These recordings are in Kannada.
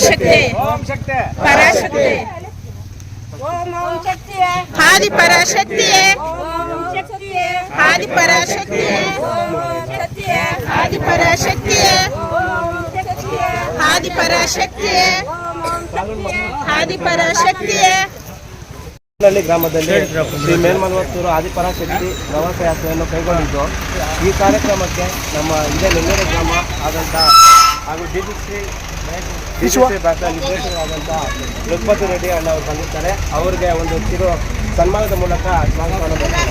ಪರಾಶಕ್ತಿ. ಓಂ ಶಕ್ತಿ. ಪರಾಶಕ್ತಿ. ಹಾದಿ ಪರಾಶಕ್ತಿಯೇ. ಹಾದಿ ಪರಾಶಕ್ತಿಯೇ. ಹಾದಿ ಪರಾಶಕ್ತಿಯೇ. ಹಾದಿ ಪರಾಶಕ್ತಿಯೇ. ಆದಿ ಪರಾಶಕ್ತಿಯೇ. ಹಳ್ಳಿ ಗ್ರಾಮದಲ್ಲಿ ಶ್ರೀ ಮೇಲ್ಮಲ್ವತ್ತೂರು ಆದಿಪರಾಶಕ್ತಿ ಪ್ರವಾಸ ಯಾತ್ರೆಯನ್ನು ಕೈಗೊಂಡಿದ್ದು ಈ ಕಾರ್ಯಕ್ರಮಕ್ಕೆ ನಮ್ಮ ಇದೇ ನೆಲ್ಲೂರು ಗ್ರಾಮ ಆದಂಥ ಹಾಗೂ D D C Raghupathi Reddy ಅಣ್ಣ ಅವರು ಬಂದಿರ್ತಾರೆ ಅವರಿಗೆ ಒಂದು ಕಿರು ಸನ್ಮಾನದ ಮೂಲಕ ಸ್ವಾಗತವನ್ನು ಮಾಡ್ತಾರೆ.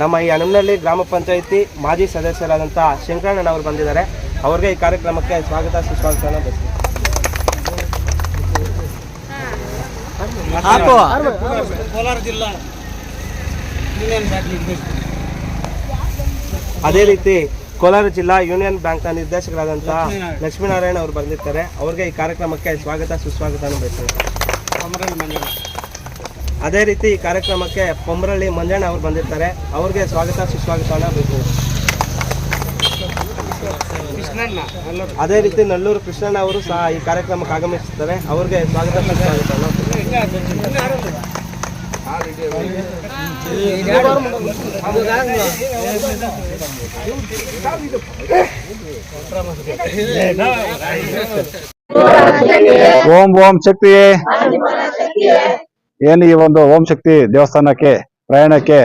ನಮ್ಮ ಈ ಹನುಮನಹಳ್ಳಿ ಗ್ರಾಮ ಪಂಚಾಯಿತಿ ಮಾಜಿ ಸದಸ್ಯರಾದಂಥ ಶಂಕರಣ್ಣ ಅವರು ಬಂದಿದ್ದಾರೆ. ಅವ್ರಿಗೆ ಈ ಕಾರ್ಯಕ್ರಮಕ್ಕೆ ಸ್ವಾಗತ ಸುಸ್ವಾಗತ ಬಯಸ್ತೀನಿ. ಅದೇ ರೀತಿ ಕೋಲಾರ ಜಿಲ್ಲಾ ಯೂನಿಯನ್ ಬ್ಯಾಂಕ್ನ ನಿರ್ದೇಶಕರಾದಂತಹ ಲಕ್ಷ್ಮೀನಾರಾಯಣ ಅವರು ಬಂದಿರ್ತಾರೆ. ಅವ್ರಿಗೆ ಈ ಕಾರ್ಯಕ್ರಮಕ್ಕೆ ಸ್ವಾಗತ ಸುಸ್ವಾಗತ ಬಯಸ್ತೀನಿ. ಅದೇ ರೀತಿ ಈ ಕಾರ್ಯಕ್ರಮಕ್ಕೆ ಪೊಂಬರಳ್ಳಿ ಮಂಜಣ್ಣ ಅವರು ಬಂದಿರ್ತಾರೆ. ಅವ್ರಿಗೆ ಸ್ವಾಗತ ಸುಸ್ವಾಗತವನ್ನು ಬೇಕು. ಅದೇ ರೀತಿ ನಲ್ಲೂರು ಕೃಷ್ಣಣ್ಣ ಅವರು ಸಹ ಈ ಕಾರ್ಯಕ್ರಮಕ್ಕೆ ಆಗಮಿಸುತ್ತಾರೆ ಅವ್ರಿಗೆ ಸ್ವಾಗತ ಸುಸ್ವಾಗತವನ್ನು ಓಂ ಓಂ ಶಕ್ತಿ ಏನ್ ಈ ಒಂದು ಓಂ ಶಕ್ತಿ ದೇವಸ್ಥಾನಕ್ಕೆ, ಪ್ರಯಾಣಕ್ಕೆ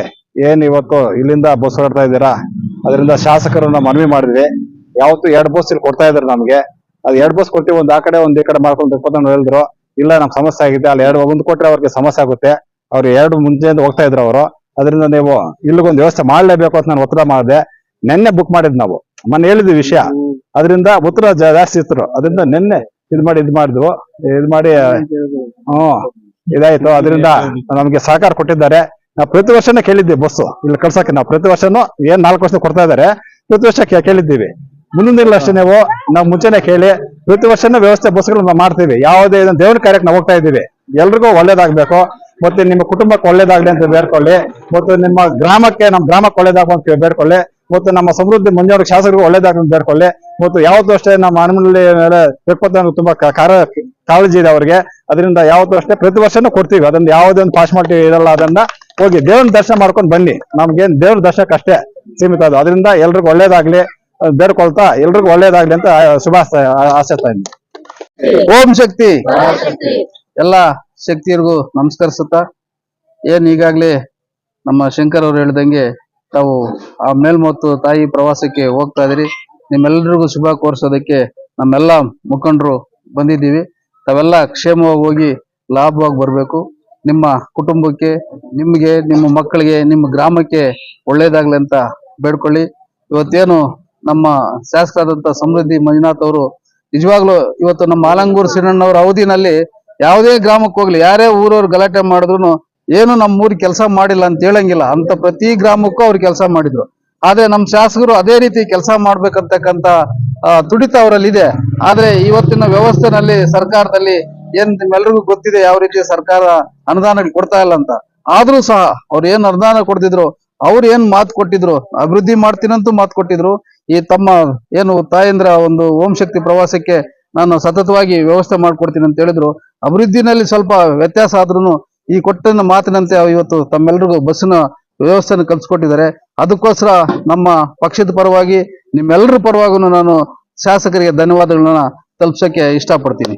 ಏನ್ ಇವತ್ತು ಇಲ್ಲಿಂದ ಬಸ್ ಹೊರಡ್ತಾ ಇದ್ದೀರಾ? ಅದರಿಂದ ಶಾಸಕರನ್ನ ಮನವಿ ಮಾಡಿದ್ವಿ. ಯಾವತ್ತು ಎರಡು ಬಸ್ ಇಲ್ಲಿ ಕೊಡ್ತಾ ಇದ್ರು ನಮ್ಗೆ. ಅದು ಎರಡು ಬಸ್ ಕೊಡ್ತೀವಿ ಒಂದ್ ಆ ಕಡೆ, ಒಂದ್ ಈ ಕಡೆ ಮಾಡ್ಕೊಂಡು ಹೇಳಿದ್ರು. ಇಲ್ಲ ನಮ್ ಸಮಸ್ಯೆ ಆಗಿದೆ. ಅಲ್ಲಿ ಎರಡು ಒಂದು ಕೊಟ್ರೆ ಅವ್ರಿಗೆ ಸಮಸ್ಯೆ ಆಗುತ್ತೆ. ಅವ್ರು ಎರಡು ಮುಂಚೆಯಿಂದ ಹೋಗ್ತಾ ಇದ್ರು ಅವರು. ಅದರಿಂದ ನೀವು ಇಲ್ಲಿಗೊಂದು ವ್ಯವಸ್ಥೆ ಮಾಡ್ಲೇಬೇಕು ಅಂತ ನಾನು ಒತ್ತಡ ಮಾಡಿದೆ. ನೆನ್ನೆ ಬುಕ್ ಮಾಡಿದ್ ನಾವು. ಮೊನ್ನೆ ಹೇಳಿದ್ವಿ ವಿಷಯ. ಅದರಿಂದ ಉತ್ತರ ಜಾಸ್ತಿ ಇತ್ತು. ಅದರಿಂದ ನಿನ್ನೆ ಇದ್ ಮಾಡಿ, ಇದ್ ಮಾಡಿದ್ವು. ಇದ್ ಮಾಡಿ ಹ್ಮ್. ಇದಾಯ್ತು. ಅದರಿಂದ ನಮ್ಗೆ ಸಹಕಾರ ಕೊಟ್ಟಿದ್ದಾರೆ. ನಾವು ಪ್ರತಿ ವರ್ಷನೇ ಕೇಳಿದ್ದೀವಿ ಬಸ್ಸು. ಇಲ್ಲಿ ಕಳ್ಸಕ್ಕೆ ನಾವು ಪ್ರತಿ ವರ್ಷನೂ ಏನ್ ನಾಲ್ಕು ವರ್ಷ ಕೊಡ್ತಾ ಇದಾರೆ ಪ್ರತಿ ವರ್ಷ ಕೇಳಿದ್ದೀವಿ. ಮುಂದಿನ ಅಷ್ಟೇ ನೀವು ನಾವು ಮುಂಚೆನೆ ಕೇಳಿ ಪ್ರತಿ ವರ್ಷನೂ ವ್ಯವಸ್ಥೆ ಬಸ್ಗಳನ್ನ ಮಾಡ್ತೀವಿ. ಯಾವುದೇ ಇದನ್ನ ದೇವ್ರ ಕಾರ್ಯಕ್ಕೆ ನಾವು ಹೋಗ್ತಾ ಇದ್ದೀವಿ. ಎಲ್ರಿಗೂ ಒಳ್ಳೇದಾಗ್ಬೇಕು. ಮತ್ತೆ ನಿಮ್ಮ ಕುಟುಂಬಕ್ಕೆ ಒಳ್ಳೇದಾಗ್ಲಿ ಅಂತ ಬೇಡ್ಕೊಳ್ಳಿ. ಮತ್ತು ನಿಮ್ಮ ಗ್ರಾಮಕ್ಕೆ ನಮ್ಮ ಗ್ರಾಮಕ್ಕೆ ಒಳ್ಳೇದಾಗುವಂತ ಬೇಡ್ಕೊಳ್ಳಿ. ಮತ್ತು ನಮ್ಮ ಸಮೃದ್ಧಿ ಮುಂಜಾನೆ ಶಾಸಕರಿಗೂ ಒಳ್ಳೇದಾಗ್ಲಿ ಅಂತ ಬೇಡ್ಕೊಳ್ಳಿ. ಮತ್ತು ಯಾವತ್ತೂ ಅಷ್ಟೇ ನಮ್ಮ ಹನುಮನಲ್ಲಿ ಮೇಲೆ ತುಂಬಾ ಕಾರ ಕಾಳಜಿ ಇದೆ ಅವ್ರಿಗೆ. ಅದರಿಂದ ಯಾವತ್ತೂ ಅಷ್ಟೇ ಪ್ರತಿ ವರ್ಷನೂ ಕೊಡ್ತೀವಿ. ಅದನ್ನ ಯಾವುದೇ ಒಂದು ಇರಲ್ಲ ಅದನ್ನ ಹೋಗಿ ದೇವ್ರ ದರ್ಶನ ಮಾಡ್ಕೊಂಡು ಬನ್ನಿ. ನಮ್ಗೇನ್ ದೇವ್ರ ದರ್ಶನಕ್ಕೆ ಅಷ್ಟೇ ಸೀಮಿತ ಅದು. ಅದರಿಂದ ಎಲ್ರಿಗೂ ಒಳ್ಳೇದಾಗ್ಲಿ ಬೇಡ್ಕೊಳ್ತಾ ಎಲ್ರಿಗೂ ಒಳ್ಳೇದಾಗ್ಲಿ ಅಂತ ಶುಭ ಆಸೆ ಇದ್ದೀನಿ. ಓಂ ಶಕ್ತಿ. ಎಲ್ಲ ಶಕ್ತಿಯರಿಗೂ ನಮಸ್ಕರಿಸುತ್ತಾ, ಏನ್ ಈಗಾಗ್ಲೇ ನಮ್ಮ ಶಂಕರ್ ಅವ್ರು ಹೇಳ್ದಂಗೆ ತಾವು ಆ ಮೇಲ್ಮತ್ತು ತಾಯಿ ಪ್ರವಾಸಕ್ಕೆ ಹೋಗ್ತಾ ಇದ್ರಿ ನಿಮ್ಮೆಲ್ಲರಿಗೂ ಶುಭ ಕೋರ್ಸೋದಕ್ಕೆ ನಮ್ಮೆಲ್ಲ ಮುಖಂಡರು ಬಂದಿದ್ದೀವಿ. ತಾವೆಲ್ಲ ಕ್ಷೇಮವಾಗಿ ಹೋಗಿ ಲಾಭವಾಗಿ ಬರಬೇಕು. ನಿಮ್ಮ ಕುಟುಂಬಕ್ಕೆ, ನಿಮಗೆ, ನಿಮ್ಮ ಮಕ್ಕಳಿಗೆ, ನಿಮ್ಮ ಗ್ರಾಮಕ್ಕೆ ಒಳ್ಳೇದಾಗ್ಲಿ ಅಂತ ಬೇಡ್ಕೊಳ್ಳಿ. ಇವತ್ತೇನು ನಮ್ಮ ಶಾಸಕರಾದಂತ ಸಮೃದ್ಧಿ ಮಂಜುನಾಥ್ ಅವರು ನಿಜವಾಗ್ಲೂ ಇವತ್ತು ನಮ್ಮ ಆಲಂಗೂರು ಸಿರಣ್ಣವ್ರ ಅವಧಿನಲ್ಲಿ ಯಾವುದೇ ಗ್ರಾಮಕ್ಕೆ ಹೋಗ್ಲಿ, ಯಾರೇ ಊರವ್ರು ಗಲಾಟೆ ಮಾಡಿದ್ರು ಏನು ನಮ್ಮ ಊರಿಗೆ ಕೆಲಸ ಮಾಡಿಲ್ಲ ಅಂತ ಹೇಳಂಗಿಲ್ಲ. ಅಂತ ಪ್ರತಿ ಗ್ರಾಮಕ್ಕೂ ಅವ್ರು ಕೆಲಸ ಮಾಡಿದ್ರು. ಆದ್ರೆ ನಮ್ಮ ಶಾಸಕರು ಅದೇ ರೀತಿ ಕೆಲಸ ಮಾಡ್ಬೇಕಂತಕ್ಕಂತ ತುಡಿತ ಅವರಲ್ಲಿ ಇದೆ ಆದ್ರೆ ಇವತ್ತಿನ ವ್ಯವಸ್ಥೆನಲ್ಲಿ ಸರ್ಕಾರದಲ್ಲಿ ಏನ್ ನಿಮ್ಮೆಲ್ರಿಗೂ ಗೊತ್ತಿದೆ ಯಾವ ರೀತಿ ಸರ್ಕಾರ ಅನುದಾನ ಕೊಡ್ತಾ ಇಲ್ಲ ಅಂತ? ಆದ್ರೂ ಸಹ ಅವ್ರು ಏನ್ ಅನುದಾನ ಕೊಡ್ತಿದ್ರು, ಅವ್ರು ಏನ್ ಮಾತು ಕೊಟ್ಟಿದ್ರು, ಅಭಿವೃದ್ಧಿ ಮಾಡ್ತೀನಂತೂ ಮಾತು ಕೊಟ್ಟಿದ್ರು. ಈ ತಮ್ಮ ಏನು ತಾಯಂದ್ರ ಒಂದು ಓಂ ಶಕ್ತಿ ಪ್ರವಾಸಕ್ಕೆ ನಾನು ಸತತವಾಗಿ ವ್ಯವಸ್ಥೆ ಮಾಡ್ಕೊಡ್ತೀನಿ ಅಂತ ಹೇಳಿದ್ರು. ಅಭಿವೃದ್ಧಿನಲ್ಲಿ ಸ್ವಲ್ಪ ವ್ಯತ್ಯಾಸ ಆದ್ರೂ ಈ ಕೊಟ್ಟ ಮಾತಿನಂತೆ ಇವತ್ತು ತಮ್ಮೆಲ್ರಿಗೂ ಬಸ್ಸಿನ ವ್ಯವಸ್ಥೆನ ಕಲ್ಸ್ಕೊಟ್ಟಿದ್ದಾರೆ. ಅದಕ್ಕೋಸ್ಕರ ನಮ್ಮ ಪಕ್ಷದ ಪರವಾಗಿ ನಿಮ್ಮೆಲ್ಲರ ಪರವಾಗೂ ನಾನು ಶಾಸಕರಿಗೆ ಧನ್ಯವಾದಗಳನ್ನ ತಲುಪ್ಸಕ್ಕೆ ಇಷ್ಟಪಡ್ತೀನಿ.